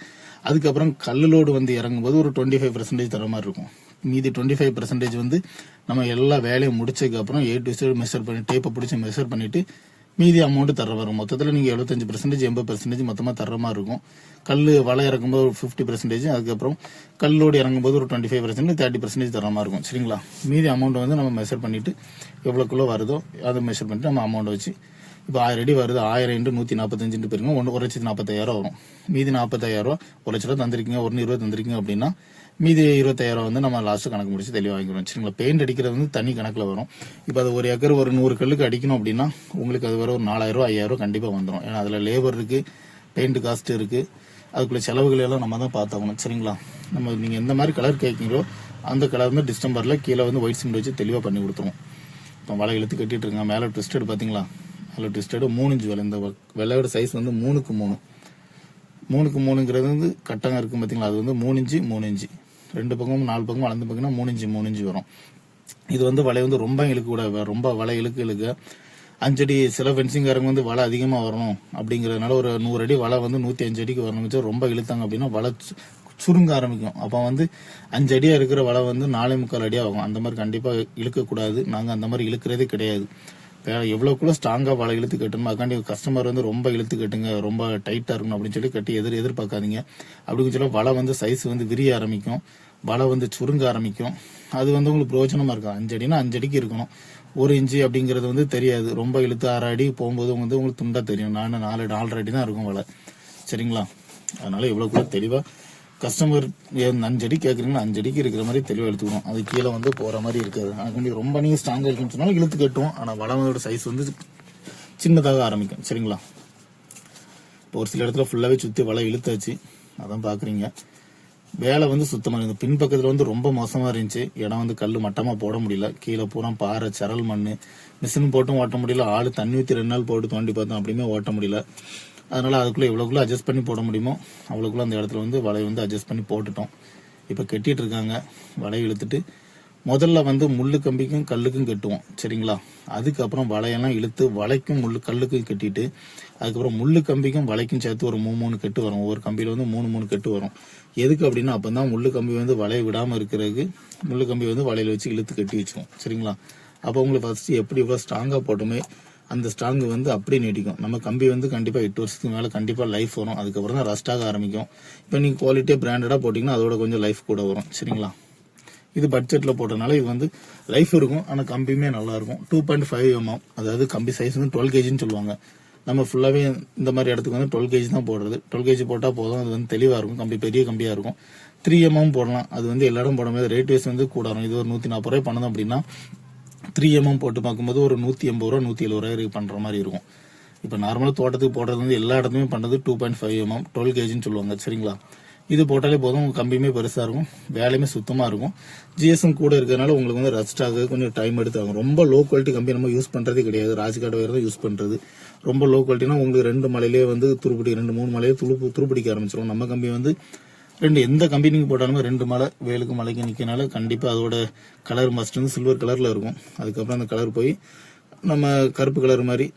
அதுக்கப்புறம் கல்லு லோடு வந்து இறங்கும் போது ஒரு டுவெண்ட்டி ஃபைவ் பர்சன்டேஜ் தர மாதிரி இருக்கும். மீதி டுவெண்ட்டி ஃபைவ் பர்சன்டேஜ் வந்து நம்ம எல்லா வேலையும் முடிச்சதுக்கு அப்புறம் ஏ டு மெஷர் பண்ணி டேப்பை பிடிச்சி மெஷர் பண்ணிட்டு மீதி அமௌண்ட் தர வரும் மொத்தத்தில் நீங்கள் எழுபத்தஞ்சு பர்சன்டேஜ் எண்பது பர்சன்டேஜ் மொத்தமாக தர மாதிரி இருக்கும். கல் வலை இறக்கும்போது ஒரு ஃபிஃப்டி பர்சன்டேஜ் அதுக்கப்புறம் கல்லோடு இறங்கும்போது ஒரு twenty five percentage thirty percentage தர மாதிரி இருக்கும். சரிங்களா? மீதி அமௌண்ட் வந்து நம்ம மெஷர் பண்ணிட்டு எவ்வளோக்குள்ளே வருதோ அதை மெஷர் பண்ணிட்டு நம்ம அமௌண்ட் வச்சு இப்போ ஆயிரம் அடி வருது ஆயிரம் இன்ட்டு நூற்றி நாற்பத்தஞ்சுட்டு போயிருங்க. ஒன்று ஒரு லட்சத்து நாற்பத்தாயிரம் வரும். மீதி நாற்பத்தாயிரம் ரூபா ஒரு லட்ச ரூபா தந்திருக்கீங்க ஒரு இருபது தந்திருக்கீங்க அப்படின்னா மீதி இருபத்தாயிரம் வந்து நம்ம லாஸ்ட்டு கணக்கு முடிச்சு தெளிவாக வாங்கிக்கிறோம். சரிங்களா பெயிண்ட் அடிக்கிறது வந்து தனி கணக்கில் வரும். இப்போ அது ஒரு ஏக்கர் ஒரு நூறு கல்லுக்கு அடிக்கணும் அப்படின்னா உங்களுக்கு அது வர ஒரு நாலாயிரம் ஐயாயிரம் கண்டிப்பாக வந்துடும் ஏன்னா அதில் லேபர் இருக்கு பெயிண்ட் காஸ்ட் இருக்கு. அதுக்குள்ள செலவுகள் எல்லாம் நம்ம தான் பார்த்தாகணும். சரிங்களா? நம்ம நீங்கள் எந்த மாதிரி கலர் கேட்கீங்களோ அந்த கலர் வந்து டிஸ்டம்பரில் கீழே வந்து ஒயிட் சிமெண்ட் வச்சு தெளிவாக பண்ணி கொடுத்துருவோம். இப்போ வலை இழுத்து கட்டிட்டு இருங்க மேலே ட்விஸ்டட் பார்த்தீங்களா? மேலே ட்விஸ்டடு மூணு இன்ச்சு வலை. இந்த வெள்ளையோட சைஸ் வந்து மூணுக்கு மூணு. மூணுக்கு மூணுங்கிறது வந்து கட்டங்க இருக்கும் பார்த்தீங்களா? அது வந்து மூணு இன்ச்சு மூணு இன்ச்சு ரெண்டு பக்கமும் நாலு பக்கமும் வளர்ந்து பார்த்தீங்கன்னா மூணு இன்ச்சு மூணு வரும். இது வந்து வலை வந்து ரொம்ப இழுக்க கூட ரொம்ப வலை இழுக்கு இழுக்க. அஞ்சடி சில ஃபென்சிங்காரங்க வந்து வலை அதிகமாக வரணும் அப்படிங்கிறதுனால ஒரு நூறு அடி வலை வந்து நூற்றி அஞ்சு அடிக்கு வரணும் வச்சு ரொம்ப இழுத்தாங்க அப்படின்னா வலை சு- சுருங்க ஆரம்பிக்கும். அப்போ வந்து அஞ்சு அடியாக இருக்கிற வலை வந்து நாலே முக்கால் அடியாக ஆகும். அந்த மாதிரி கண்டிப்பாக இழுக்கக்கூடாது நாங்கள் அந்த மாதிரி இழுக்கிறதே கிடையாது. வேற எவ்வளோக்குள்ள ஸ்ட்ராங்காக வலை இழுத்து கட்டணும் அதுக்காண்டி கஸ்டமர் வந்து ரொம்ப இழுத்து கட்டுங்க. ரொம்ப டைட்டாக இருக்கணும் அப்படின்னு சொல்லி கட்டி எதிர் எதிர்பார்க்காதீங்க. அப்படின்னு சொல்லி வலை வந்து சைஸ் வந்து விரிய ஆரம்பிக்கும். வலை வந்து சுருங்க ஆரம்பிக்கும். அது வந்து உங்களுக்கு பிரயோஜனமா இருக்கும் அஞ்சு அடினா அஞ்சு அடிக்கு இருக்கணும். ஒரு இன்ச்சு அப்படிங்கிறது வந்து தெரியாது. ரொம்ப இழுத்து ஆறு அடி போகும்போது வந்து உங்களுக்கு துண்டா தெரியும். நான் நாலு நாலரை அடி தான் இருக்கும் வலை சரிங்களா? அதனால இவ்வளோக்குள்ள தெளிவாக கஸ்டமர் அஞ்சு அடி கேட்குறீங்கன்னா அஞ்சு அடிக்கு இருக்கிற மாதிரி தெளிவாக எடுத்துக்கணும். அது கீழே வந்து போகிற மாதிரி இருக்காது. அதுக்கு ரொம்ப நீங்கள் ஸ்ட்ராங்காக இருக்குன்னு சொன்னாலும் இழுத்து கட்டுவோம் ஆனால் வளமோட சைஸ் வந்து சின்னதாக ஆரம்பிக்கும். சரிங்களா? இப்போ ஒரு சில இடத்துல ஃபுல்லாகவே சுற்றி வலை இழுத்தாச்சு. அதான் பார்க்குறீங்க வேலை வந்து சுத்தமாக இருந்தது பின்பக்கத்தில் வந்து ரொம்ப மோசமாக இருந்துச்சு. இடம் வந்து கல் மட்டமாக போட முடியல. கீழே பூரா பாறை சரல் மண் மிஷின் போட்டும் ஓட்ட முடியல. ஆள் தண்ணி ஊற்றி ரெண்டு நாள் போட்டு தோண்டி பார்த்தோம். அப்படியுமே ஓட்ட முடியல. அதனால அதுக்குள்ளே எவ்வளோக்குள்ள அட்ஜஸ்ட் பண்ணி போட முடியுமோ அவ்வளோக்குள்ள அந்த இடத்துல வந்து வலையை வந்து அட்ஜஸ்ட் பண்ணி போட்டுட்டோம். இப்போ கட்டிட்டு இருக்காங்க. வலையை இழுத்துட்டு முதல்ல வந்து முள்ளு கம்பிக்கும் கல்லுக்கும் கட்டுவோம் சரிங்களா? அதுக்கப்புறம் வலையெல்லாம் இழுத்து வலைக்கும் முள்ளு கல்லுக்கும் கட்டிட்டு அதுக்கப்புறம் முள்ளு கம்பிக்கும் வலைக்கும் சேர்த்து ஒரு மூணு மூணு கட்டு வரும். ஒவ்வொரு கம்பியில வந்து மூணு மூணு கட்டு வரும். எதுக்கு அப்படின்னா அப்பதான் முள்ளு கம்பி வந்து வலைய விடாம இருக்கிறதுக்கு முள்ளு கம்பி வந்து வலையில வச்சு இழுத்து கட்டி வச்சுவோம் சரிங்களா? அப்போ உங்களுக்கு ஃபர்ஸ்ட் எப்படி இவ்வளோ ஸ்ட்ராங்காக போட்டோமே அந்த ஸ்ட்ராங் வந்து அப்படியே நீட்டிக்கும். நம்ம கம்பி வந்து கண்டிப்பாக எட்டு வருஷத்துக்கு மேலே கண்டிப்பாக லைஃப் வரும். அதுக்கப்புறம் தான் ரஸ்ட் ஆக ஆரம்பிக்கும். இப்போ நீங்கள் குவாலிட்டியாக பிராண்டடாக போட்டிங்கன்னா அதோட கொஞ்சம் லைஃப் கூட வரும் சரிங்களா? இது பட்ஜெட்ல போட்டனால இது வந்து லைஃப் இருக்கும். ஆனால் கம்பியுமே நல்லா இருக்கும் டூ பாயிண்ட் ஃபைவ் எம்எம் அதாவது கம்பி சைஸ் வந்து டுவெல் கேஜின்னு சொல்லுவாங்க. நம்ம ஃபுல்லாகவே இந்த மாதிரி இடத்துக்கு வந்து டுவெல் கேஜி தான் போடுறது. டுவெல் கேஜி போட்டால் போதும். அது வந்து தெளிவாக இருக்கும். கம்பி பெரிய கம்பியாக இருக்கும். த்ரீ எம்எம் போடலாம். அது வந்து எல்லா இடம் போடும்போது ரேட் வைஸ் வந்து கூட வரும். இது ஒரு நூற்றி நாற்பது ரூபாய் பண்ணணும் அப்படின்னா த்ரீ எம்எம் போட்டு பார்க்கும்போது ஒரு நூற்றி எண்பது ரூபா நூற்றி எழுபது ரூபாய் பண்ணுற மாதிரி இருக்கும். இப்போ நார்மலாக தோட்டத்துக்கு போடுறது வந்து எல்லா இடத்துலையும் பண்ணுறது two point five MM twelve கேஜின்னு சொல்லுவாங்க. சரிங்களா? இது போட்டாலே போதும். உங்க கம்பியுமே பெருசா இருக்கும். வேலையுமே சுத்தமா இருக்கும். ஜிஎஸ்எம் கூட இருக்கிறதுனால உங்களுக்கு வந்து ரஸ்ட் ஆக கொஞ்சம் டைம் எடுத்து ஆகும் ரொம்ப லோ குவாலிட்டி கம்பி நம்ம யூஸ் பண்றதே கிடையாது. ராஜ்காட் வேறு தான் யூஸ் பண்றது. ரொம்ப லோ குவாலிட்டினா உங்களுக்கு ரெண்டு மலையிலேயே வந்து துருப்பிடி ரெண்டு மூணு மலையிலே துருப்பு துருப்பிடிக்க ஆரம்பிச்சிடும் நம்ம கம்பி வந்து ரெண்டு எந்த கம்பெனிக்கு போட்டாலுமே ரெண்டு மலை வேலுக்கு மலைக்கு நிற்கனால கண்டிப்பா அதோட கலர் மஸ்ட் வந்து சில்வர் கலர்ல இருக்கும். அதுக்கப்புறம் அந்த கலர் போய் நம்ம கருப்பு கலர் மாதிரி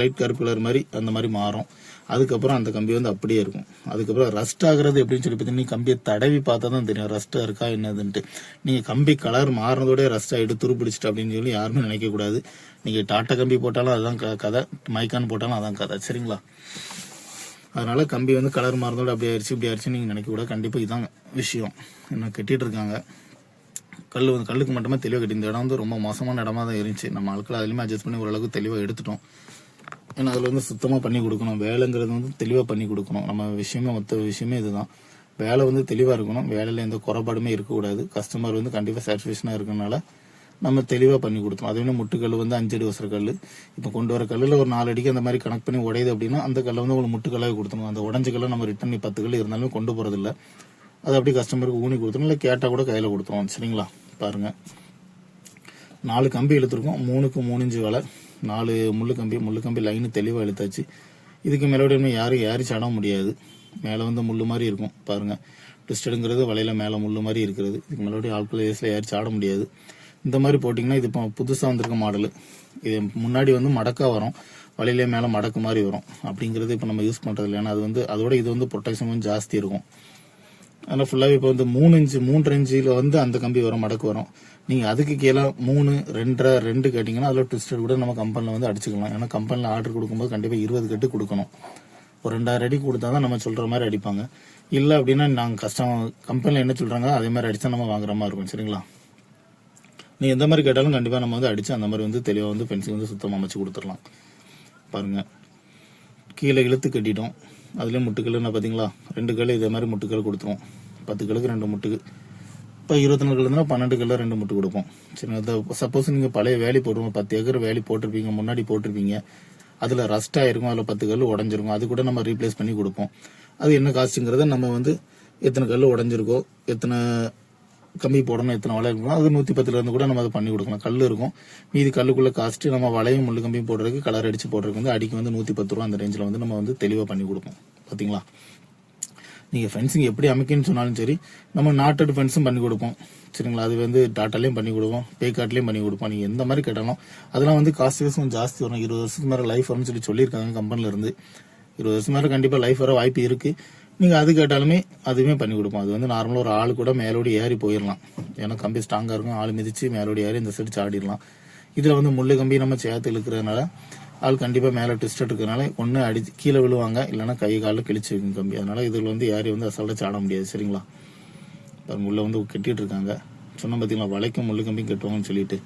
லைட் கருப்பு கலர் மாதிரி அந்த மாதிரி மாறும். அதுக்கப்புறம் அந்த கம்பி வந்து அப்படியே இருக்கும். அதுக்கப்புறம் ரஸ்ட் ஆகுறது எப்படின்னு சொல்லி பார்த்தீங்கன்னா கம்பியை தடவி பார்த்தா தான் தெரியும் ரஸ்ட்டாக இருக்கா என்னதுன்ட்டு. நீங்கள் கம்பி கலர் மாறினதோட ரஸ்ட் ஆகிட்டு துருப்பிடிச்சிட்டு அப்படின்னு சொல்லி யாருமே நினைக்கக்கூடாது நீங்கள் டாட்டா கம்பி போட்டாலும் அதுதான் க- கதை. மைக்கான் போட்டாலும் அதான் கதை. சரிங்களா? அதனால கம்பி வந்து கலர் மாறினதோட அப்படியே ஆயிடுச்சு இப்படி ஆயிடுச்சுன்னு நீங்கள் நினைக்கக்கூடாது கண்டிப்பாக இதான் விஷயம். என்ன கட்டிகிட்டு இருக்காங்க. கல் வந்து கல்லுக்கு மட்டுமே தெளிவாக கட்டி இந்த இடம் வந்து ரொம்ப மோசமான இடமா தான் இருந்துச்சு. நம்ம ஆட்கள் அதுலேயுமே அட்ஜஸ்ட் பண்ணி ஓரளவுக்கு தெளிவாக எடுத்துட்டோம். ஏன்னா அதில் வந்து சுத்தமாக பண்ணி கொடுக்கணும். வேலைங்கிறது வந்து தெளிவாக பண்ணி கொடுக்கணும். நம்ம விஷயமே மொத்த விஷயமே இதுதான். வேலை வந்து தெளிவாக இருக்கணும். வேலையில் எந்த குறைபாடுமே இருக்கக்கூடாது. கஸ்டமர் வந்து கண்டிப்பாக சாட்டிஸ்ஃபேக்ஷனாக இருக்கனால நம்ம தெளிவாக பண்ணி கொடுத்தோம். அதுவே முட்டுக்கல் வந்து அஞ்சு அடி வசர கல் இப்போ கொண்டு வர கல்லில் ஒரு நாலு அடிக்கு அந்த மாதிரி கனெக்ட் பண்ணி உடையுது அப்படின்னா அந்த கல்லை வந்து உங்களுக்கு முட்டுக்கல்லாக கொடுத்தணும் அந்த உடஞ்ச கல்லை நம்ம ரிட்டர்ன் பத்து கல் இருந்தாலுமே கொண்டு போகிறதில்ல அது அப்படி கஸ்டமருக்கு ஊனி கொடுத்தோம் இல்லை கேட்டால் கூட கையில் கொடுத்துருவோம் சரிங்களா? பாருங்கள் நாலு கம்பி இழுத்துருக்கோம். மூணுக்கு மூணு இன்ச்சு வலை. நாலு முள்ளு கம்பி முள்ளு கம்பி லைனு தெளிவாக இழுத்தாச்சு. இதுக்கு மேலோட யாரும் யாரும் சட முடியாது. மேலே வந்து முள்ளு மாதிரி இருக்கும். பாருங்க. ட்விஸ்டடுங்கிறது வலையில மேலே முள்ளு மாதிரி இருக்கிறது. இதுக்கு மேலோட ஆட்கள் ஏஸில் யாரும் சாட முடியாது. இந்த மாதிரி போட்டிங்கன்னா இது இப்போ புதுசாக வந்திருக்க மாடலு இது முன்னாடி வந்து மடக்கா வரும். வலையிலே மேலே மடக்கு மாதிரி வரும். அப்படிங்கிறது இப்போ நம்ம யூஸ் பண்ணுறது இல்லை ஏன்னா அது வந்து அதோட இது வந்து ப்ரொட்டெக்ஷன் கொஞ்சம் ஜாஸ்தி இருக்கும். ஆனால் ஃபுல்லாகவே இப்போ வந்து மூணு இன்ச்சு மூன்று இன்ச்சில் வந்து அந்த கம்பி வரும் மடக்கு வரும். நீங்கள் அதுக்கு கீழே மூணு ரெண்டரை ரெண்டு கேட்டிங்கன்னா அதில் ட்விஸ்டட் கூட நம்ம கம்பெனியில் வந்து அடிச்சுக்கலாம். ஏன்னா கம்பெனியில் ஆர்டர் கொடுக்கும்போது கண்டிப்பாக இருபது கட்டு கொடுக்கணும். ஒரு ரெண்டாயிரம் அடி கொடுத்தா தான் நம்ம சொல்கிற மாதிரி அடிப்பாங்க. இல்லை அப்படின்னா நாங்கள் கஷ்டம் கம்பெனியில் என்ன சொல்கிறாங்க அதே மாதிரி அடித்தா நம்ம வாங்குற மாதிரி இருக்கும் சரிங்களா? நீ எந்த மாதிரி கேட்டாலும் கண்டிப்பாக நம்ம வந்து அடித்து அந்த மாதிரி வந்து தெளிவாக வந்து பென்சில் வந்து சுத்தமாக அமைச்சு கொடுத்துடலாம். பாருங்கள் கீழே இழுத்து கட்டிட்டோம். அதுலேயும் முட்டுக்கல்லுன்னா பார்த்தீங்களா ரெண்டு கல் இதே மாதிரி முட்டுக்கல் கொடுத்துருவோம் பத்து கல்லுக்கு ரெண்டு முட்டுக்கு. இப்போ இருபத்தி நாலு கல்லுனா பன்னெண்டு கல்ல ரெண்டு முட்டு கொடுப்போம். சரி சப்போஸ் நீங்கள் பழைய வேலி போடுவோம் பத்து ஏக்கர் வேலி போட்டிருப்பீங்க முன்னாடி போட்டிருப்பீங்க. அதில் ரஸ்ட் ஆகிருக்கும் அதில் பத்து கல் உடஞ்சிருக்கும். அது கூட நம்ம ரீப்ளேஸ் பண்ணி கொடுப்போம். அது என்ன காஸ்ட்டுங்கிறத நம்ம வந்து எத்தனை கல் உடஞ்சிருக்கோ எத்தனை கம்பி போடணும் எத்தனை வலை இருக்கணும் அது நூற்றி பத்துல இருந்து கூட நம்ம அதை பண்ணி கொடுக்கலாம். கல் இருக்கும். மீதி கல்லுக்குள்ள காஸ்ட் நம்ம வலையும் முள்ளு கம்பியும் போடுறதுக்கு கலர் அடிச்சு போடுறதுக்கு வந்து அடிக்கு வந்து நூற்றி பத்து ரூபா அந்த ரேஞ்சில் வந்து நம்ம வந்து தெளிவாக பண்ணி கொடுப்போம். பார்த்தீங்களா நீங்கள் ஃபென்சிங் எப்படி அமைக்கணும்னு சொன்னாலும் சரி நம்ம நாட்டட் ஃபென்ஸும் பண்ணி கொடுப்போம். சரிங்களா? அது வந்து டாட்டாலையும் பண்ணி கொடுப்போம். பே பண்ணி கொடுப்போம். நீங்கள் எந்த மாதிரி கேட்டாலும் அதெல்லாம் வந்து காஸ்ட் கொஞ்சம் ஜாஸ்தி வரும். இருபது வருஷத்துக்கு மேலே லைஃப் வரும்னு சொல்லி சொல்லியிருக்காங்க கம்பெனில இருந்து. இருபது வருஷம் மேலே கண்டிப்பாக லைஃப் வர வாய்ப்பு இருக்கு. நீங்கள் அது கேட்டாலுமே அதுவுமே பண்ணி கொடுப்போம். அது வந்து நார்மலாக ஒரு ஆள் கூட மேலோடி ஏறி போயிடலாம் ஏன்னா கம்பி ஸ்ட்ராங்காக இருக்கும் ஆள் மிதித்து மேலோடி ஏறி இந்த சைடு சாடிடலாம் இதில் வந்து முள்ளு கம்பி நம்ம சேர்த்து இழுக்கிறதுனால ஆள் கண்டிப்பாக மேலே ட்விஸ்ட் இருக்கிறனால ஒன்று அடி கீழே விழுவாங்க இல்லைன்னா கை காலில் கிழிச்சு வைக்கும் கம்பி. அதனால் இதில் வந்து யாரையும் வந்து அசால்ட்டாக சாட முடியாது சரிங்களா? பாருங்க உள்ள வந்து கட்டிகிட்டு இருக்காங்க. சொன்ன பார்த்தீங்களா வளைக்கும் முள்ளு கம்பியும் கட்டுவாங்கன்னு சொல்லிட்டு.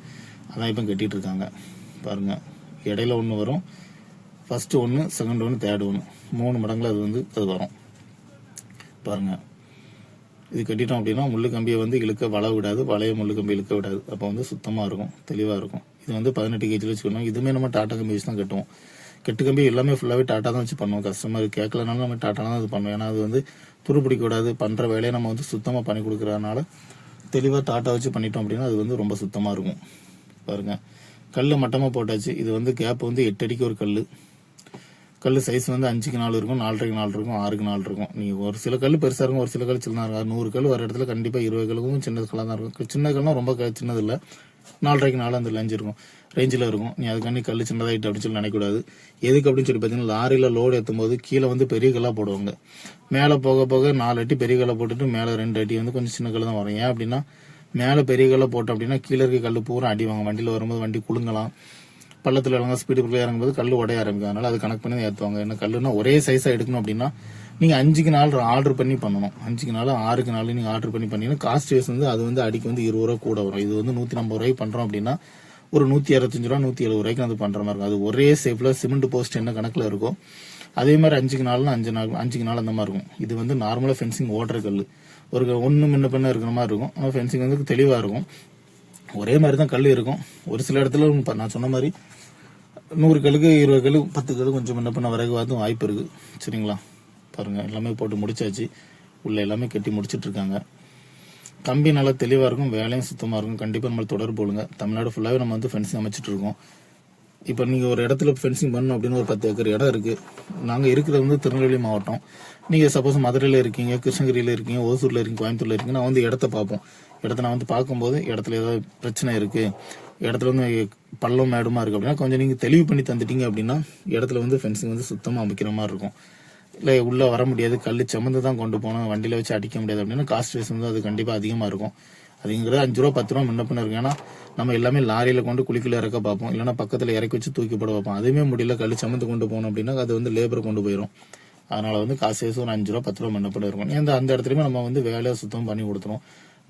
அதான் இப்போ கட்டிகிட்டு இருக்காங்க. பாருங்கள் இடையில ஒன்று வரும் ஃபஸ்ட்டு ஒன்று செகண்ட் ஒன்று தேர்ட் ஒன்று மூணு மடங்குல அது வந்து அது வரும். பாருங்க. இது கட்டிட்டோம் அப்படின்னா முள்ளு கம்பியை வந்து இழுக்க வள விடாது வளைய முள்ளு கம்பி இழுக்க விடாது. அப்போ வந்து சுத்தமாக இருக்கும் தெளிவாக இருக்கும். இது வந்து பதினெட்டு கேஜியில் வச்சுக்கணும். இதுவுமே நம்ம டாட்டா கம்பி வச்சு தான் கட்டுவோம். கெட்டு கம்பி எல்லாமே ஃபுல்லாகவே டாட்டா தான் வச்சு பண்ணுவோம். கஸ்டமர் கேட்கலனாலும் நம்ம டாட்டா தான் அது பண்ணுவோம். ஏன்னா அது வந்து துரு பிடிக்கக்கூடாது பண்ணுற வேலையை நம்ம வந்து சுத்தமாக பண்ணி கொடுக்குறதுனால தெளிவாக டாட்டா வச்சு பண்ணிட்டோம் அப்படின்னா அது வந்து ரொம்ப சுத்தமாக இருக்கும். பாருங்க. கல் மட்டமாக போட்டாச்சு. இது வந்து கேப் வந்து எட்டு அடிக்கு ஒரு கல் கல் சைஸ் வந்து அஞ்சுக்கு நாலு இருக்கும் நாலரைக்கு நாலு இருக்கும் ஆறுக்கு நாலு இருக்கும். நீங்கள் ஒரு சில கல் பெருசாக இருக்கும் ஒரு சில கல் சின்னதாக இருக்கும். நூறு கல் வர இடத்துல கண்டிப்பாக இருபது கல்லுக்கும் சின்ன கல்லாக தான் இருக்கும். சின்ன கல்லாம் ரொம்ப க- சின்னது இல்லை. நாலரைக்கு நாலு அந்த லஞ்ச் இருக்கும். ரேஞ்சில் இருக்கும். நீ அதுக்காண்டி கல் சின்னதாகிட்டு அப்படின்னு சொல்லி நினைக்கக்கூடாது. எதுக்கு அப்படின்னு சொல்லி பார்த்தீங்கன்னா லாரியில் லோடு ஏற்றும் போது கீழே வந்து பெரிய கல்லாக போடுவாங்க. மேலே போக போக நாலு அடி பெரிய கல்லை போட்டுட்டு மேலே ரெண்டு அடி வந்து கொஞ்சம் சின்ன கல் தான் வரும். ஏன் அப்படின்னா மேலே பெரிய கல்லை போட்டோம் அப்படின்னா கீழே இருக்க கல் பூரா அடி வாங்க வண்டியில் வரும்போது வண்டி குழுங்கலாம் பள்ளத்தில் இறங்க ஸ்பீடு இறங்கும் இறங்கும்போது கல் உடைய ஆரம்பிக்கும். அதனால அது கணக்கு பண்ணி தான் ஏற்றுவாங்க என்ன கல்லுனா ஒரே சைஸாக எடுக்கணும் அப்படின்னா நீங்கள் அஞ்சுக்கு நாள் ஆர்டர் பண்ணி பண்ணணும். அஞ்சுக்கு நாள் ஆறுக்கு நாள் நீங்கள் ஆர்டர் பண்ணி பண்ணீங்கன்னா காஸ்ட் வைஸ் வந்து அது வந்து அடிக்கு வந்து இருபது ரூபா கூட வரும். இது வந்து நூற்றி ஐம்பது ரூபாய்க்கு பண்ணுறோம் அப்படின்னா ஒரு நூற்றி அறுபத்தஞ்சு ரூபா நூற்றி எழுபது ரூபாய்க்கு அது பண்ணுற மாதிரி இருக்கும். அது ஒரே சேஃபில் சிமெண்ட் போஸ்ட் என்ன கணக்கில் இருக்கோ அதே மாதிரி அஞ்சுக்கு நாள்னா அஞ்சு நாள் அஞ்சுக்கு நாள் அந்த மாதிரி இருக்கும். இது வந்து நார்மலாக ஃபென்சிங் ஓடுற கல் ஒரு ஒன்று முன்ன பின்ன இருக்கிற மாதிரி இருக்கும். ஆனால் ஃபென்சிங் வந்து தெளிவாக இருக்கும். ஒரே மாதிரி தான் கல் இருக்கும். ஒரு சில இடத்துல நான் சொன்ன மாதிரி நூறு கல்லுக்கு இருபது கல்லு பத்து கல் கொஞ்சம் முன்ன பண்ண வரைக்கும் வாய்ப்பு இருக்கு. சரிங்களா? பாருங்க எல்லாமே போட்டு முடிச்சாச்சு. உள்ள எல்லாமே கட்டி முடிச்சிட்டு இருக்காங்க. கம்பி நல்லா தெளிவாக இருக்கும் வேலையும் சுத்தமாக இருக்கும். கண்டிப்பாக நம்ம தொடர்பு கொள்ளுங்க. தமிழ்நாடு ஃபுல்லாகவே நம்ம வந்து ஃபென்சிங் அமைச்சிட்டு இருக்கோம். இப்போ நீங்கள் ஒரு இடத்துல ஃபென்சிங் பண்ணணும் அப்படின்னு ஒரு பத்து ஏக்கர் இடம் இருக்குது நாங்கள் இருக்கிறது வந்து திருநெல்வேலி மாவட்டம். நீங்கள் சப்போஸ் மதுரையில் இருக்கீங்க கிருஷ்ணகிரியில் இருக்கீங்க ஓசூரில் இருக்கீங்க கோயம்புத்தூரில் இருக்கீங்க நான் வந்து இடத்த பார்ப்போம். இடத்த நான் வந்து பார்க்கும்போது இடத்துல ஏதாவது பிரச்சனை இருக்குது இடத்துல வந்து பள்ளம் மேடுமா இருக்குது அப்படின்னா கொஞ்சம் நீங்கள் தெளிவு பண்ணி தந்துட்டீங்க அப்படின்னா இடத்துல வந்து ஃபென்சிங் வந்து சுத்தமாக அமைக்கிற மாதிரி இருக்கும். இல்லை உள்ளே வர முடியாது. கல் சமந்து தான் கொண்டு போனோம் வண்டியில் வச்சு அடிக்க முடியாது அப்படின்னா காஸ்ட் வைஸ் வந்து அது கண்டிப்பாக அதிகமாக இருக்கும். அதுங்கிறது அஞ்சு ரூபா பத்து ரூபா முன்ன இருக்கு. ஏன்னா நம்ம எல்லாமே லாரியில் கொண்டு குளிக்கல இறக்க பார்ப்போம். இல்லைன்னா பக்கத்தில் இறக்கி வச்சு தூக்கி போட பார்ப்போம். அதுவுமே முடியல. கல் சமந்து கொண்டு போகணும் அப்படின்னா அது வந்து லேபர் கொண்டு போயிடும் அதனால வந்து காசு ஒரு அஞ்சு ரூபா பத்து ரூபா முன்ன இருக்கும். அந்த இடத்துலையுமே நம்ம வந்து வேலையை சுத்தம் பண்ணி கொடுத்துரும்.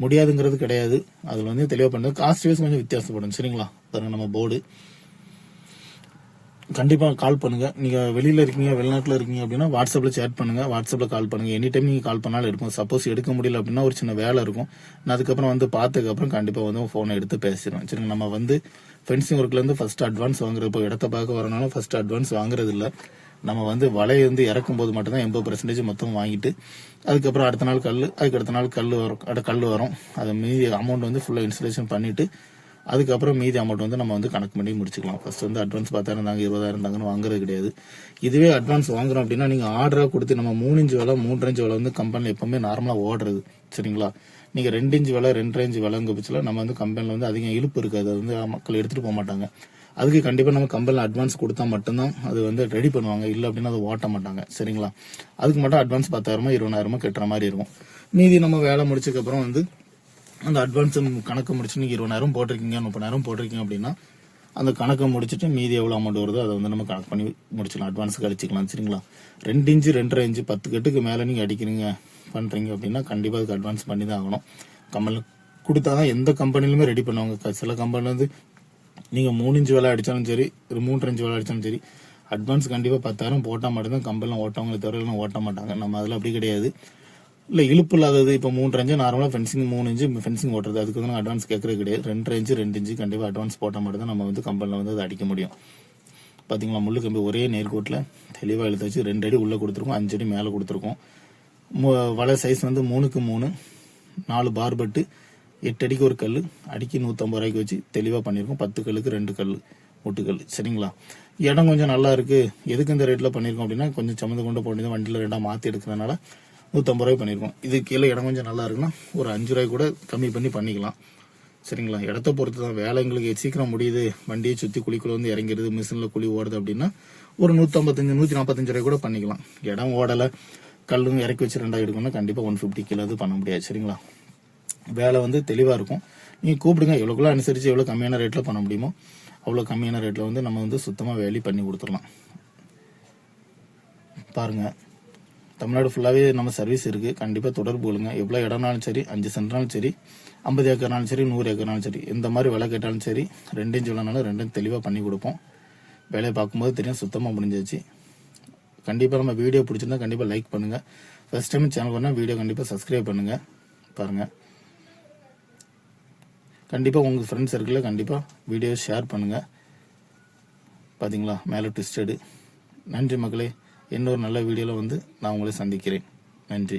முடியாதுங்கிறது கிடையாது. அதில் வந்து தெளிவாக பண்ணுறது காஸ்ட் வைஸ் கொஞ்சம் வித்தியாசப்படும். சரிங்களா? பாருங்க நம்ம போர்டு கண்டிப்பாக கால் பண்ணுங்கள் நீங்கள் வெளியில் இருக்கீங்க வெளிநாட்டில் இருக்கீங்க அப்படின்னா வாட்ஸ்அப்பில் சேட் பண்ணுங்கள் வாட்ஸ்அப்பில் கால் பண்ணுங்க. எனி டைம் நீங்கள் கால் பண்ணாலும் எடுக்கும் சப்போஸ் எடுக்க முடியல அப்படின்னா ஒரு சின்ன வேலை இருக்கும். நான் அதுக்கப்புறம் வந்து பார்த்ததுக்கப்புறம் கண்டிப்பாக வந்து ஃபோனை எடுத்து பேசிடுவேன். சரிங்க நம்ம வந்து ஃபென்சிங் ஒர்க்லேருந்து ஃபஸ்ட் அட்வான்ஸ் வாங்குறப்போ இப்போ இடத்த பார்க்க வரனாலும் ஃபஸ்ட் அட்வான்ஸ் வாங்குறது இல்லை நம்ம வந்து வலை வந்து இறக்கும் போது மட்டும்தான் எண்பது பர்சன்டேஜ் மொத்தம் வாங்கிட்டு அதுக்கப்புறம் அடுத்த நாள் கல் அதுக்கு அடுத்த நாள் கல் வரும் அட கல் வரும். அதை மீதி அமௌண்ட் வந்து ஃபுல்லாக இன்ஸ்டலேஷன் பண்ணிட்டு அதுக்கப்புறம் மீதி அமௌண்ட் வந்து நம்ம வந்து கணக்கு பண்ணி முடிச்சுக்கலாம். ஃபர்ஸ்ட் வந்து அட்வான்ஸ் பத்தாயிரம் இருந்தாங்க இருபதாயிரம் இருந்தாங்கன்னு வாங்குறது கிடையாது. இதுவே அட்வான்ஸ் வாங்குறோம் அப்படின்னா நீங்கள் ஆர்டராக கொடுத்து நம்ம மூணு இன்ச்சு விலை மூன்று இன்ச்சு விலை வந்து கம்பெனியில் எப்பவுமே நார்மலாக ஓடுறது சரிங்களா? நீங்கள் ரெண்டு இன்ச்சு விலை ரெண்டரை இன்ச்சு விலைங்க பட்சத்தில் நம்ம வந்து கம்பெனியில் வந்து அதிகம் இழுப்பு இருக்காது. அது வந்து மக்கள் எடுத்துகிட்டு போக மாட்டாங்க. அதுக்கு கண்டிப்பாக நம்ம கம்பெனியில் அட்வான்ஸ் கொடுத்தா மட்டும்தான் அது வந்து ரெடி பண்ணுவாங்க. இல்லை அப்படின்னா அதை ஓட்ட மாட்டாங்க. சரிங்களா? அதுக்கு மட்டும் அட்வான்ஸ் பத்தாயிரமா இருபதாயிரமா கட்டுற மாதிரி இருக்கும். மீதி நம்ம வேலை முடிச்சதுக்கப்புறம் வந்து அந்த அட்வான்ஸ் கணக்கு முடிச்சு நீங்கள் இருபதாயிரம் போட்டிருக்கீங்க முப்பதாயிரம் போட்டிருக்கீங்க அப்படின்னா அந்த கணக்கை முடிச்சுட்டு மீதி எவ்வளோ அமௌண்ட் வருதோ அதை வந்து நம்ம கணக்கு பண்ணி முடிச்சிடலாம் அட்வான்ஸ் கழிச்சிக்கலாம். சரிங்களா? ரெண்டு இன்ச்சு ரெண்டரை இன்ச்சு பத்து கட்டுக்கு மேலே நீங்கள் அடிக்கிறீங்க பண்ணுறீங்க அப்படின்னா கண்டிப்பாக அதுக்கு அட்வான்ஸ் பண்ணி தான் ஆகணும். கம்பெனி கொடுத்தா தான் எந்த கம்பெனிலுமே ரெடி பண்ணுவாங்க. க- சில கம்பெனி வந்து நீங்கள் மூணு இன்ச்சு வேலை அடித்தாலும் சரி ஒரு மூன்று இன்ச்சு வேலை அடித்தாலும் சரி அட்வான்ஸ் கண்டிப்பாக பத்தாயிரம் போட்டால் மட்டும்தான் கம்பெல்லாம் ஓட்டவங்களை தவிர ஓட்ட மாட்டாங்க. நம்ம அதில் அப்படி கிடையாது. இல்லை இழுப்பு இல்லாதது இப்போ மூன்று இன்ச்சு நார்மலாக ஃபென்சிங் மூணு இன்ச்சு ஃபென்சிங் ஓட்டுறது. அதுக்கு வந்து அட்வான்ஸ் கேட்கறது கிடையாது. ரெண்டு இன்ச்சு ரெண்டு இன்ச்சு கண்டிப்பாக அட்வான்ஸ் போட்டால் மட்டும்தான் நம்ம வந்து கம்பெனியில் வந்து அதை அடிக்க முடியும். பார்த்தீங்களா முள்ளு கம்பி ஒரே நேர்கோட்டில் தெளிவாக இழுத்து வச்சு ரெண்டு அடி உள்ளே கொடுத்துருக்கோம் அஞ்சு அடி மேலே கொடுத்துருக்கோம். வலை சைஸ் வந்து மூணுக்கு மூணு நாலு பார் பட்டு எட்டு அடிக்கு ஒரு கல் அடிக்கு நூற்றம்பது ரூபாய்க்கு வச்சு தெளிவாக பண்ணியிருக்கோம் பத்து கல்லுக்கு ரெண்டு கல் ஒட்டுக்கல் சரிங்களா? இடம் கொஞ்சம் நல்லா இருக்கு. எதுக்கு இந்த ரேட்டில் பண்ணியிருக்கோம் அப்படின்னா கொஞ்சம் சமந்து கொண்டு போட்டு வண்டியில் ரெண்டாக மாற்றி எடுக்கிறதுனால நூற்றம்பது ரூபாய் பண்ணியிருக்கோம் இது கீழே இடம் கொஞ்சம் நல்லா இருக்குன்னா ஒரு அஞ்சு ரூபாய் கூட கம்மி பண்ணி பண்ணிக்கலாம். சரிங்களா? இடத்த பொறுத்து தான் வேலை எங்களுக்கு சீக்கிரம் முடியுது. வண்டியை சுற்றி குழிக்குள்ள வந்து இறங்கிடுது மிஷினில் குழி ஓடுது அப்படின்னா ஒரு நூற்றம்பத்தஞ்சு நூற்றி நாற்பத்தஞ்சு ரூபாய் கூட பண்ணிக்கலாம். இடம் ஓடலை. கல்லும் இறக்கி வச்சு ரெண்டாக எடுக்கணும்னா கண்டிப்பாக ஒன் ஃபிஃப்டி கிலோ இது பண்ண முடியாது. சரிங்களா? வேலை வந்து தெளிவாக இருக்கும். நீங்கள் கூப்பிடுங்க எவ்வளோக்குள்ள அனுசரித்து எவ்வளோ கம்மியான ரேட்டில் பண்ண முடியுமோ அவ்வளோ கம்மியான ரேட்டில் வந்து நம்ம வந்து சுத்தமாக வேலி பண்ணி கொடுத்துடலாம். பாருங்கள் தமிழ்நாடு ஃபுல்லாகவே நம்ம சர்வீஸ் இருக்குது கண்டிப்பாக தொடர்பு கொள்ளுங்க. எவ்வளோ இடம்னாலும் சரி அஞ்சு சென்ட்னாலும் சரி ஐம்பது ஏக்கர்னாலும் சரி நூறு ஏக்கர்னாலும் சரி எந்த மாதிரி விலை கேட்டாலும் சரி ரெண்டையும் சொல்லனாலும் ரெண்டும் தெளிவாக பண்ணி கொடுப்போம். வேலையை பார்க்கும்போது தெரியும் சுத்தமாக முடிஞ்சிச்சு கண்டிப்பாக நம்ம வீடியோ பிடிச்சிருந்தா கண்டிப்பாக லைக் பண்ணுங்கள் ஃபஸ்ட் டைம் சேனல் பண்ணால் வீடியோ கண்டிப்பாக சப்ஸ்கிரைப் பண்ணுங்கள் பாருங்கள் கண்டிப்பாக உங்கள் ஃப்ரெண்ட்ஸ் சர்க்கிளில் கண்டிப்பாக வீடியோ ஷேர் பண்ணுங்கள் பார்த்தீங்களா மேலே ட்விஸ்டடு நன்றி மக்களே. இன்னொரு நல்ல வீடியோவில் வந்து நான் உங்களை சந்திக்கிறேன். நன்றி.